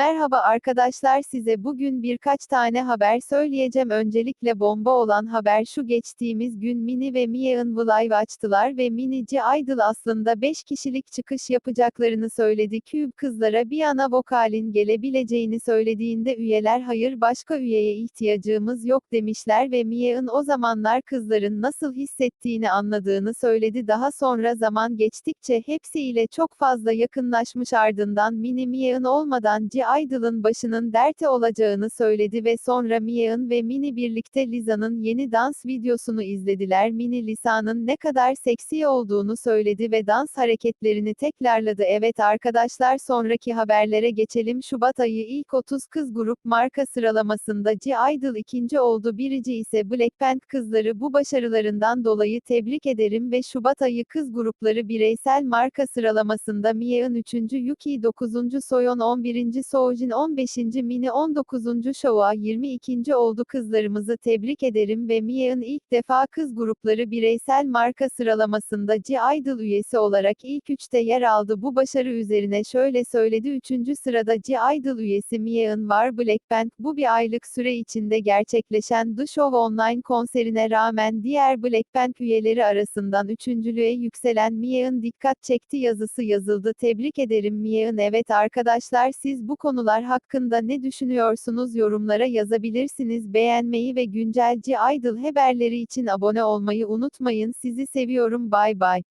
Merhaba arkadaşlar size bugün birkaç tane haber söyleyeceğim. Öncelikle bomba olan haber şu geçtiğimiz gün Mini ve Mia'ın Live açtılar ve Minici Idol aslında 5 kişilik çıkış yapacaklarını söyledi. Cube kızlara bir ana vokalin gelebileceğini söylediğinde üyeler hayır başka üyeye ihtiyacımız yok demişler ve Mia'ın o zamanlar kızların nasıl hissettiğini anladığını söyledi. Daha sonra zaman geçtikçe hepsiyle çok fazla yakınlaşmış ardından Mini Mia'ın olmadan G Idol'ın başının derte olacağını söyledi ve sonra Mia'ın ve Mini birlikte Lisa'nın yeni dans videosunu izlediler. Mini Lisa'nın ne kadar seksi olduğunu söyledi ve dans hareketlerini tekrarladı. Evet arkadaşlar sonraki haberlere geçelim. Şubat ayı ilk 30 kız grup marka sıralamasında G Idol ikinci oldu. Birici ise Blackpink kızları bu başarılarından dolayı tebrik ederim ve Şubat ayı kız grupları bireysel marka sıralamasında Mia'ın 3. Yuki 9. Soyeon 11. Soojin 15. Mini 19. Showa 22. oldu kızlarımızı tebrik ederim ve Mia'nın ilk defa kız grupları bireysel marka sıralamasında G-Idol üyesi olarak ilk 3'te yer aldı. Bu başarı üzerine şöyle söyledi 3. sırada G-Idol üyesi Mia'nın var Blackpink bu bir aylık süre içinde gerçekleşen The Show Online konserine rağmen diğer Blackpink üyeleri arasından üçüncülüğe yükselen Mia'nın dikkat çekti yazısı yazıldı. Tebrik ederim Mia'nın evet arkadaşlar siz bu konular hakkında ne düşünüyorsunuz yorumlara yazabilirsiniz. Beğenmeyi ve güncelci Idol haberleri için abone olmayı unutmayın. Sizi seviyorum. Bay bay.